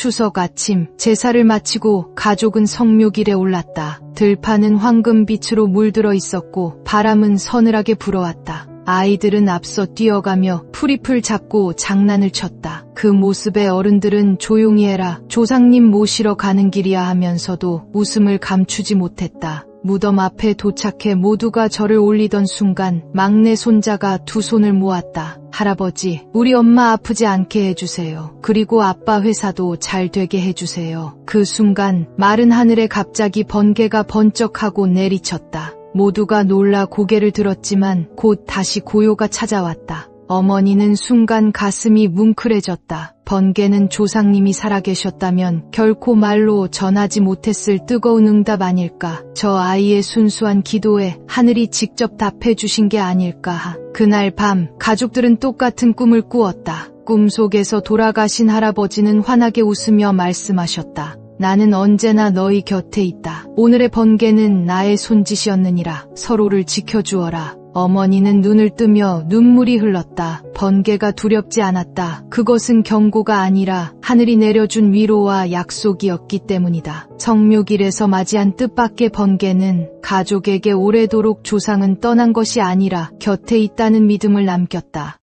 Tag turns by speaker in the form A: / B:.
A: 추석 아침 제사를 마치고 가족은 성묘길에 올랐다. 들판은 황금빛으로 물들어 있었고 바람은 서늘하게 불어왔다. 아이들은 앞서 뛰어가며 풀잎을 잡고 장난을 쳤다. 그 모습에 어른들은 조용히 해라. 조상님 모시러 가는 길이야 하면서도 웃음을 감추지 못했다. 무덤 앞에 도착해 모두가 절을 올리던 순간 막내 손자가 두 손을 모았다. 할아버지, 우리 엄마 아프지 않게 해주세요. 그리고 아빠 회사도 잘 되게 해주세요. 그 순간 마른 하늘에 갑자기 번개가 번쩍하고 내리쳤다. 모두가 놀라 고개를 들었지만 곧 다시 고요가 찾아왔다. 어머니는 순간 가슴이 뭉클해졌다. 번개는 조상님이 살아계셨다면 결코 말로 전하지 못했을 뜨거운 응답 아닐까. 저 아이의 순수한 기도에 하늘이 직접 답해 주신 게 아닐까. 그날 밤 가족들은 똑같은 꿈을 꾸었다. 꿈속에서 돌아가신 할아버지는 환하게 웃으며 말씀하셨다. 나는 언제나 너희 곁에 있다. 오늘의 번개는 나의 손짓이었느니라. 서로를 지켜주어라. 어머니는 눈을 뜨며 눈물이 흘렀다. 번개가 두렵지 않았다. 그것은 경고가 아니라 하늘이 내려준 위로와 약속이었기 때문이다. 성묘길에서 맞이한 뜻밖의 번개는 가족에게 오래도록 조상은 떠난 것이 아니라 곁에 있다는 믿음을 남겼다.